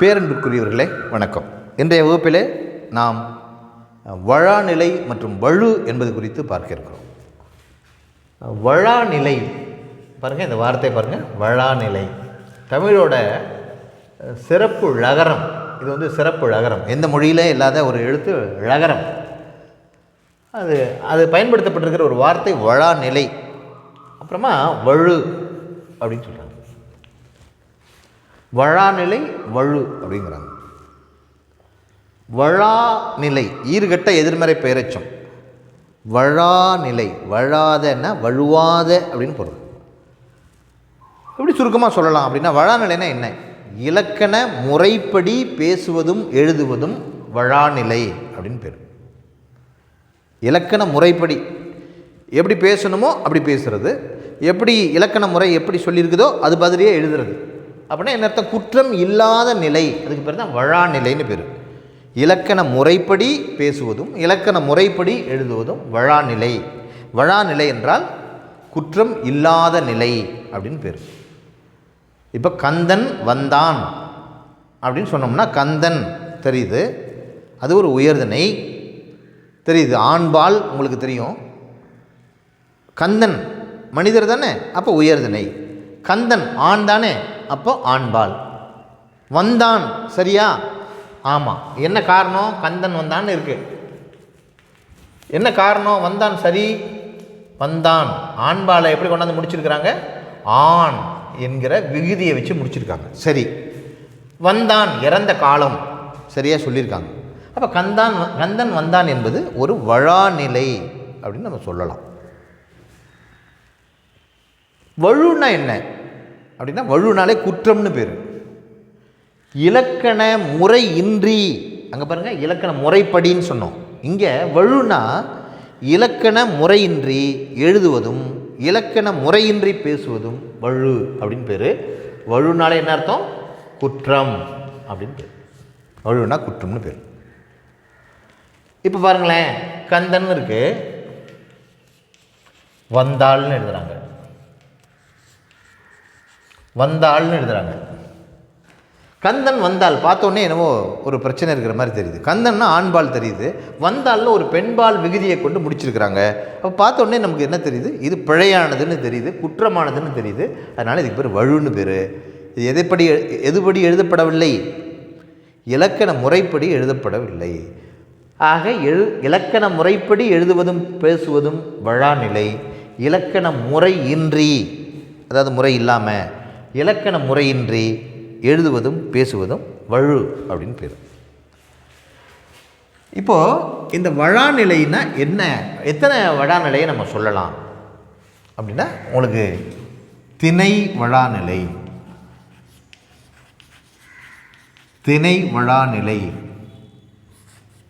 பேரன்புக்குரியவர்களே வணக்கம். இன்றைய வகுப்பிலே நாம் வழாநிலை மற்றும் வழு என்பது குறித்து பார்க்க இருக்கிறோம். வழாநிலை பாருங்கள் இந்த வார்த்தை பாருங்கள் வழாநிலை. தமிழோட சிறப்பு ழகரம் இது வந்து சிறப்பு ழகரம் எந்த மொழியிலே இல்லாத ஒரு எழுத்து ழகரம் அது அது பயன்படுத்தப்பட்டிருக்கிற ஒரு வார்த்தை வழாநிலை. அப்புறமா வழு அப்படின்னு சொல்கிறாங்க வழாநிலை வழு அப்படிங்கிறாங்க. வழாநிலை ஈறுகட்ட எதிர்மறை பெயரச்சம். வழாநிலை வழாதன்னா வழுவாத அப்படின்னு பொருள். எப்படி சுருக்கமாக சொல்லலாம் அப்படின்னா வழாநிலைனா என்ன? இலக்கண முறைப்படி பேசுவதும் எழுதுவதும் வழாநிலை அப்படின்னு பேர். இலக்கண முறைப்படி எப்படி பேசணுமோ அப்படி பேசுறது. எப்படி இலக்கண முறை எப்படி சொல்லியிருக்குதோ அது மாதிரியே எழுதுறது. அப்படின்னா என்ன அர்த்தம்? குற்றம் இல்லாத நிலை. அதுக்கு பேர் தான் வழா நிலைன்னு பேர். இலக்கண முறைப்படி பேசுவதும் இலக்கண முறைப்படி எழுதுவதும் வழாநிலை வழாநிலை என்றால் குற்றம் இல்லாத நிலை அப்படின்னு பேர். இப்போ கந்தன் வந்தான் அப்படின்னு சொன்னோம்னா கந்தன் தெரியுது. அது ஒரு உயர்தனை. தெரியுது. ஆண்பால் உங்களுக்கு தெரியும். கந்தன் மனிதர் தானே? அப்போ உயர்தனை. கந்தன் ஆண் தானே? அப்போ ஆண்பால். வந்தான் சரியா? ஆமாம் என்ன காரணம்? கந்தன் வந்தான்னு இருக்கு. என்ன காரணம்? வந்தான் சரி. வந்தான். ஆண்பாலை எப்படி கொண்டாந்து முடிச்சிருக்கிறாங்க? ஆண் என்கிற விகுதியை வச்சு முடிச்சிருக்காங்க. சரி. வந்தான் இறந்த காலம். சரியாக சொல்லியிருக்காங்க. அப்போ கந்தான் கந்தன் வந்தான் என்பது ஒரு வழாநிலை அப்படின்னு நம்ம சொல்லலாம். வழுன்னா என்ன? அப்படின்னா வழுனாலே குற்றம்னு பேர். இலக்கண முறை இன்றி அங்கே பாருங்கள் இலக்கண முறைப்படின்னு சொன்னோம். இங்கே வழுனா இலக்கண முறையின்றி எழுதுவதும் இலக்கண முறையின்றி பேசுவதும் வழு அப்படின்னு பேர். வழுனாலே என்ன அர்த்தம்? குற்றம் அப்படின்னு பேர். வழுனா குற்றம்னு பேர். இப்போ பாருங்களேன் கந்தன் இருக்குது வந்தாள்னு எழுதுகிறாங்க வந்தாள்னு எழுதுகிறாங்க கந்தன் வந்தால் பார்த்தோன்னே என்னவோ ஒரு பிரச்சனை இருக்கிற மாதிரி தெரியுது. கந்தன்னா ஆண்பால் தெரியுது. வந்தால்னு ஒரு பெண்பால் விகுதியை கொண்டு முடிச்சிருக்கிறாங்க. அப்போ பார்த்தோன்னே நமக்கு என்ன தெரியுது? இது பிழையானதுன்னு தெரியுது குற்றமானதுன்னு தெரியுது. அதனால் இதுக்கு பேர் வழுன்னு பேர். இது எதைப்படி எதுபடி எழுதப்படவில்லை? இலக்கண முறைப்படி எழுதப்படவில்லை. ஆக எழு இலக்கண முறைப்படி எழுதுவதும் பேசுவதும் வழாநிலை இலக்கண முறையின்றி அதாவது முறை இல்லாமல் இலக்கண முறையின்றி எழுதுவதும் பேசுவதும் வழு அப்படின்னு பேர். இப்போது இந்த வழாநிலைன்னா என்ன? எத்தனை வழாநிலையை நம்ம சொல்லலாம்? அப்படின்னா உங்களுக்கு திணை வழாநிலை. திணை வழாநிலை.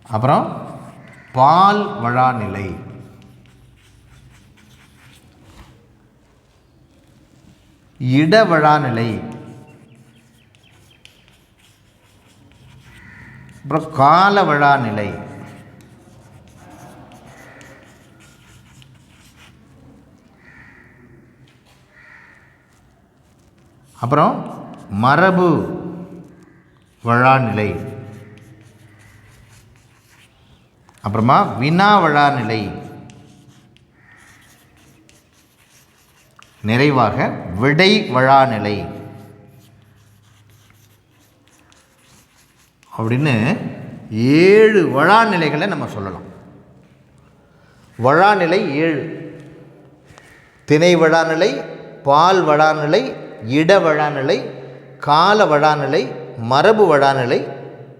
அப்புறம் பால் வழாநிலை. இடவழாநிலை. அப்புறம் கால வழாநிலை அப்புறம் மரபு வழாநிலை. அப்புறமா வினா வழாநிலை நிறைவாக விடை வழாநிலை அப்படின்னு ஏழு வழாநிலைகளை நம்ம சொல்லலாம். வழாநிலை ஏழு. திணை வழாநிலை பால் வழாநிலை இட வழாநிலை கால வழாநிலை மரபு வழாநிலை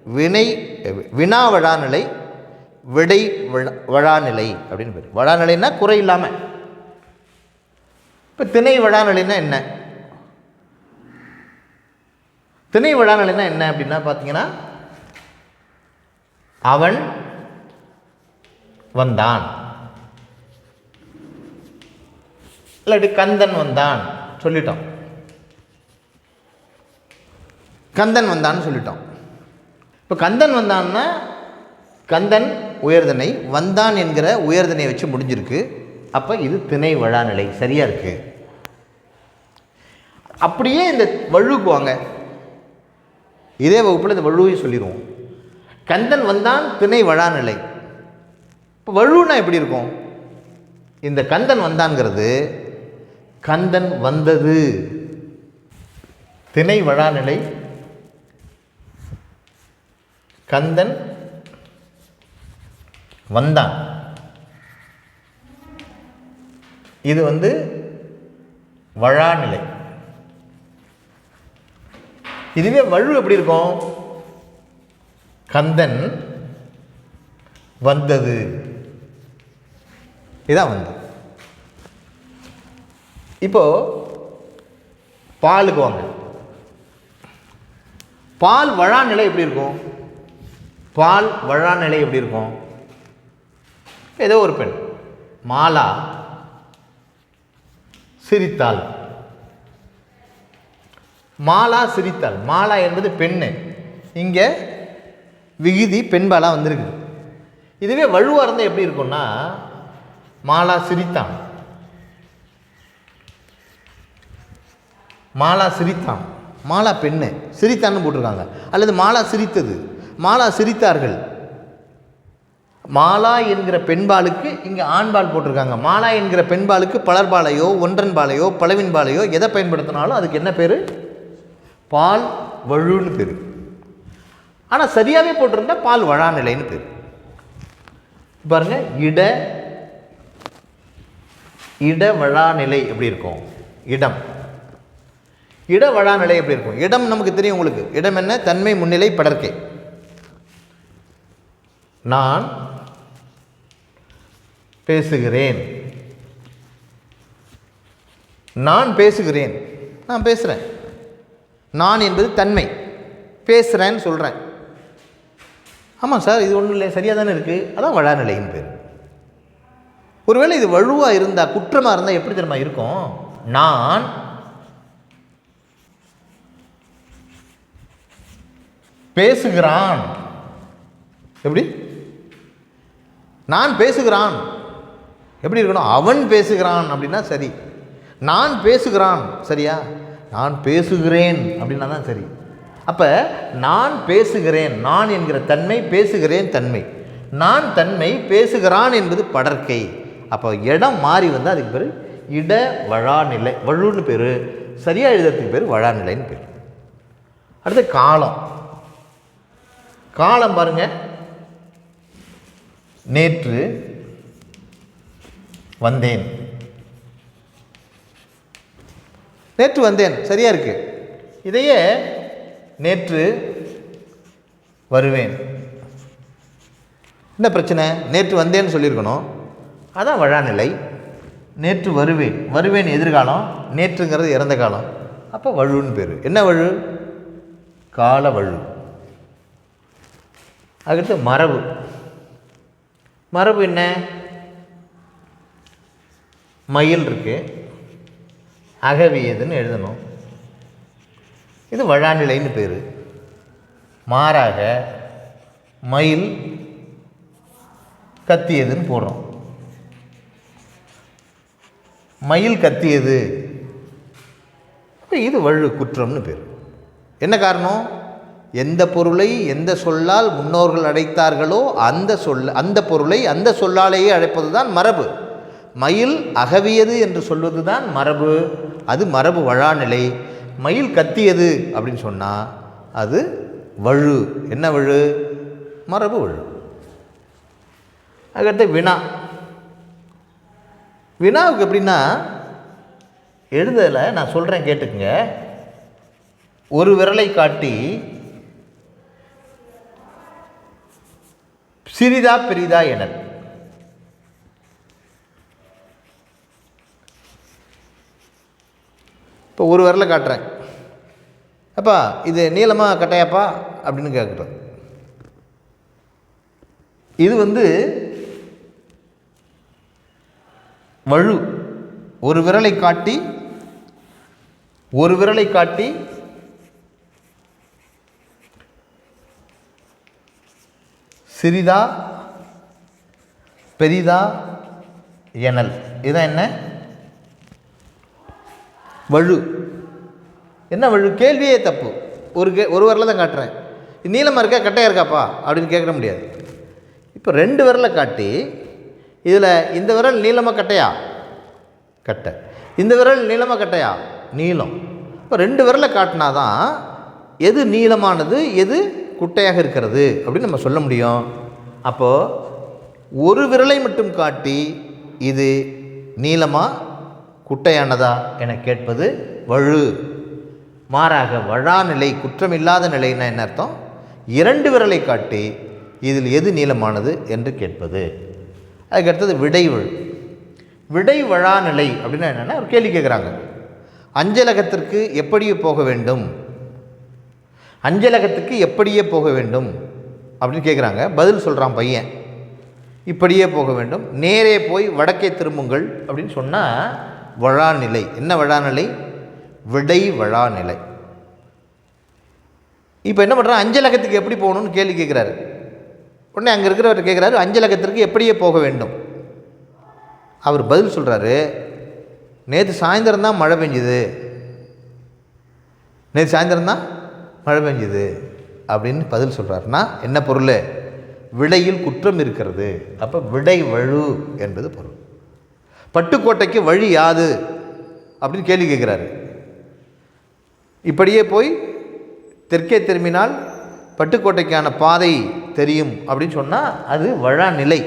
வினை வினா வழாநிலை விடை வழ- வழாநிலை அப்படின்னு பேர். வழாநிலைன்னா குறை இல்லாமல் இப்போ திணை விழாநிலைன்னா என்ன? திணை விழாநிலைன்னா என்ன அப்படின்னா பார்த்தீங்கன்னா அவன் வந்தான். இல்லாட்டி கந்தன் வந்தான் சொல்லிட்டோம் கந்தன் வந்தான்னு சொல்லிட்டோம் இப்போ கந்தன் வந்தான்னா கந்தன் உயர்தனை வந்தான் என்கிற உயர்தனை வச்சு முடிஞ்சிருக்கு. அப்போ இது திணை வழாநிலை சரியாக இருக்குது அப்படியே இந்த வழுக்குவாங்க இதே வகுப்பில் இந்த வழுவையும் சொல்லிடுவோம் கந்தன் வந்தான் திணை வழாநிலை இப்போ வழுன்னா எப்படி இருக்கும்? இந்த கந்தன் வந்தான்ங்கிறது கந்தன் வந்தது. திணை வழாநிலை கந்தன் வந்தான். இது வந்து வழாநிலை இதுவே வழு எப்படி இருக்கும்? கந்தன் வந்தது. இதான் வந்து இப்போ பாலுக்கு வாங்க. பால் வழாநிலை எப்படி இருக்கும்? பால் வழாநிலை எப்படி இருக்கும்? ஏதோ ஒரு பெண் மாலா சிரித்தாள். மாலா சிரித்தாள். மாலா என்பது பெண்ணு. இங்கே விகுதி பெண்பாலாக வந்திருக்கு இதுவே வழுவாக இருந்தால் எப்படி இருக்கும்னா மாலா சிரித்தான். மாலா சிரித்தான். மாலா பெண்ணு. சிரித்தான்னு போட்டிருக்காங்க. அல்லது மாலா சிரித்தது. மாலா சிரித்தார்கள். மாலா என்கிற பெண்பாலுக்கு இங்கே ஆண்பால் போட்டிருக்காங்க. மாலா என்கிற பெண்பாலுக்கு பலர்பாலையோ ஒன்றன்பாலையோ பலவின்பாலையோ எதை பயன்படுத்தினாலும் அதுக்கு என்ன பேர்? பால் வழுன்னு பேர் ஆனால் சரியாகவே போட்டிருந்தா பால் வழாநிலைன்னு பேர் பாருங்க இட இட வழாநிலை எப்படி இருக்கும்? இடம். இட வழாநிலை எப்படி இருக்கும்? இடம் நமக்கு தெரியும் உங்களுக்கு. இடம் என்ன? தன்மை முன்னிலை படர்க்கை நான் பேசுகிறேன். நான் பேசுகிறேன். நான் பேசுகிறேன் நான் என்பது தன்மை. பேசுகிறேன்னு சொல்கிறேன் ஆமாம் சார் இது ஒன்றும் இல்லை சரியாக தானே இருக்குது அதான் வழாநிலையின் பேர். ஒருவேளை இது வலுவாக இருந்தால் குற்றமாக இருந்தால் எப்படி தெரியுமா இருக்கும்? நான் பேசுகிறான். எப்படி? நான் பேசுகிறான். எப்படி இருக்கணும்? அவன் பேசுகிறான் அப்படின்னா சரி. நான் பேசுகிறான் சரியா? நான் பேசுகிறேன் அப்படின்னா தான் சரி. அப்போ நான் பேசுகிறேன் நான் என்கிற தன்மை பேசுகிறேன் தன்மை. நான் தன்மை பேசுகிறான் என்பது படற்கை. அப்போ இடம் மாறி வந்து அதுக்கு பேர் இட வழாநிலை. வழுன்னு பேர். சரியாக எழுதுறதுக்கு பேர் வழாநிலைன்னு பேர். அடுத்து காலம். காலம் பாருங்கள் நேற்று வந்தேன். நேற்று வந்தேன். சரியாக இருக்கு? இதையே நேற்று வருவேன். என்ன பிரச்சனை? நேற்று வந்தேன்னு சொல்லியிருக்கணும். அதான் வழாநிலை நேற்று வருவேன். வருவேன் எதிர்காலம் நேற்றுங்கிறது இறந்த காலம். அப்போ வழுன்னு பேர். என்ன வழு? கால வழு. அடுத்து மரபு. மரபு என்ன? மயில் இருக்குது அகவியதுன்னு எழுதணும். இது வழாநிலைன்னு பேர். மாறாக மயில் கத்தியதுன்னு போடுறோம். மயில் கத்தியது. இது வழு குற்றம்னு பேர். என்ன காரணம்? எந்த பொருளை எந்த சொல்லால் முன்னோர்கள் அழைத்தார்களோ அந்த சொல் அந்த பொருளை அந்த சொல்லாலேயே அழைப்பது தான் மரபு. மயில் அகவியது என்று சொல்வது தான் மரபு. அது மரபு வழாநிலை. மயில் கத்தியது அப்படின்னு சொன்னால் அது வழு. என்ன வழு? மரபு வழு. அதுக்கடுத்து வினா. வினாவுக்கு எப்படின்னா எழுதலை நான் சொல்கிறேன் கேட்டுக்குங்க. ஒரு விரலை காட்டி சிறிதா பெரிதா எனல். இப்போ ஒரு விரலை காட்டுறேன். அப்பா இது நீளமாக கட்டையாப்பா? அப்படின்னு கேட்குறேன் இது வந்து வழு. ஒரு விரலை காட்டி ஒரு விரலை காட்டி சிறிதா பெரிதா எனல். இதுதான் என்ன? வழு. என்ன வழு? கேள்வியே தப்பு. ஒரு கே ஒரு விரல தான் காட்டுறேன். நீளமாக இருக்கா கட்டையாக இருக்காப்பா? அப்படின்னு கேட்க முடியாது. இப்போ ரெண்டு விரலை காட்டி இதில் இந்த விரல் நீளமாக கட்டையா? கட்டை. இந்த விரல் நீளமாக கட்டையா? நீளம். இப்போ ரெண்டு விரலை காட்டினா தான் எது நீளமானது எது குட்டையாக இருக்கிறது அப்படின்னு நம்ம சொல்ல முடியும். அப்போது ஒரு விரலை மட்டும் காட்டி இது நீளமாக குட்டையானதா என கேட்பது வழு. மாறாக வழாநிலை குற்றமில்லாத நிலைன்னா என்ன அர்த்தம்? இரண்டு விரலை காட்டி இதில் எது நீளமானது என்று கேட்பது. அதுக்கடுத்தது விடைவழு. விடை வழாநிலை அப்படின்னா என்னென்னா ஒரு கேள்வி கேட்குறாங்க. அஞ்சலகத்திற்கு எப்படியே போக வேண்டும்? அஞ்சலகத்துக்கு எப்படியே போக வேண்டும்? அப்படின்னு கேட்குறாங்க. பதில் சொல்கிறான் பையன். இப்படியே போக வேண்டும். நேரே போய் வடக்கே திரும்புங்கள் அப்படின்னு சொன்னால் வழாநிலை. என்ன வழாநிலை? விடை வழாநிலை. இப்போ என்ன பண்ணுறான் அஞ்சலகத்துக்கு எப்படி போகணும்னு கேள்வி கேட்குறாரு உடனே அங்கே இருக்கிறவர் கேட்குறாரு அஞ்சலகத்திற்கு எப்படியே போக வேண்டும்? அவர் பதில் சொல்கிறாரு நேற்று சாயந்தரம் தான் மழை பெஞ்சுது. நேற்று சாயந்தரம் தான் மழை பெஞ்சுது. அப்படின்னு பதில் சொல்கிறாருன்னா என்ன பொருள்? விடையில் குற்றம் இருக்கிறது. அப்போ விடை வழு என்பது பொருள். பட்டுக்கோட்டைக்கு வழி யாது? அப்படின்னு கேள்வி கேட்குறாரு. இப்படியே போய் தெற்கே திரும்பினால் பட்டுக்கோட்டைக்கான பாதை தெரியும் அப்படின்னு சொன்னால் அது வழா நிலை.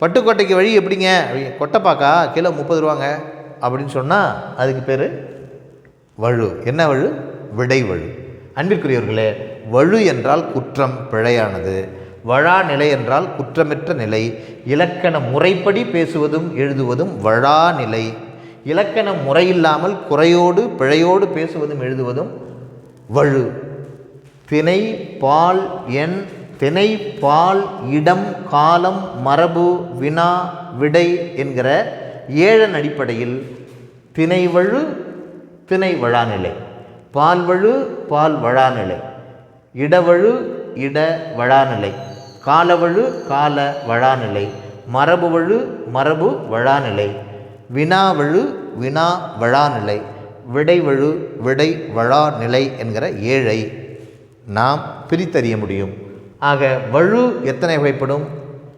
பட்டுக்கோட்டைக்கு வழி எப்படிங்க? அப்படி கொட்டைப்பாக்கா கிலோ முப்பது ரூபாங்க அப்படின்னு சொன்னால் அதுக்கு பேர் வழு. என்ன வழு? விடை வழு அன்பிற்குரியவர்களே வழு என்றால் குற்றம் பிழையானது. வழா நிலை என்றால் குற்றமற்ற நிலை. இலக்கண முறைப்படி பேசுவதும் எழுதுவதும் வழா நிலை. இலக்கண முறையில்லாமல் குறையோடு பிழையோடு பேசுவதும் எழுதுவதும் வழு. திணை பால் எண் திணை பால் இடம் காலம் மரபு வினா விடை என்கிற ஏழன் அடிப்படையில் திணைவழு திணை வழாநிலை பால்வழு பால் வழாநிலை இடவழு இட வழாநிலை காலவழு கால வழாநிலை. மரபுவழு மரபு வழாநிலை. வினாவழு வினா வழாநிலை. விடைவழு விடை வழாநிலை என்கிற ஏழை நாம் பிரித்தறிய முடியும். ஆக வழு எத்தனை வகைப்படும்?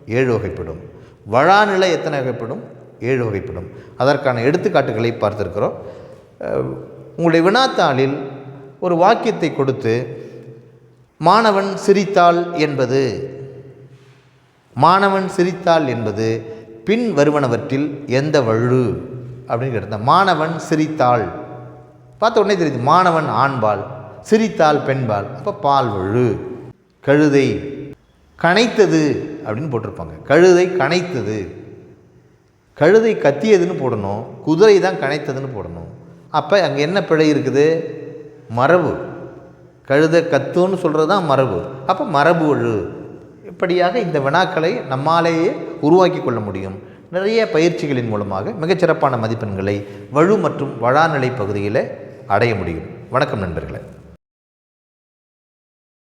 ஏழு வகைப்படும். வழாநிலை எத்தனை வகைப்படும்? ஏழு வகைப்படும். அதற்கான எடுத்துக்காட்டுகளை பார்த்திருக்கிறோம். உங்களுடைய வினாத்தாளில் ஒரு வாக்கியத்தை கொடுத்து மாணவன் சிரித்தாள் என்பது மாணவன் சிரித்தாள் என்பது பின் வருவனவற்றில் எந்த வழு அப்படின்னு கேட்டிருந்தேன் மாணவன் சிரித்தாள். பார்த்த உடனே தெரியுது மாணவன் ஆண்பால் சிரித்தாள் பெண்பால். அப்போ பால் வழு கழுதை கனைத்தது அப்படின்னு போட்டிருப்பாங்க. கழுதை கனைத்தது. கழுதை கத்தியதுன்னு போடணும் குதிரை தான் கனைத்ததுன்னு போடணும். அப்போ அங்கே என்ன பிழை இருக்குது? மரபு. கழுதை கத்துன்னு சொல்கிறது தான் மரபு. அப்போ மரபு வழு இப்படியாக இந்த வினாக்களை நம்மாலேயே உருவாக்கி கொள்ள முடியும். நிறைய பயிற்சிகளின் மூலமாக மிகச்சிறப்பான மதிப்பெண்களை வழு மற்றும் வழாநிலை பகுதியில் அடைய முடியும். வணக்கம் நண்பர்களே.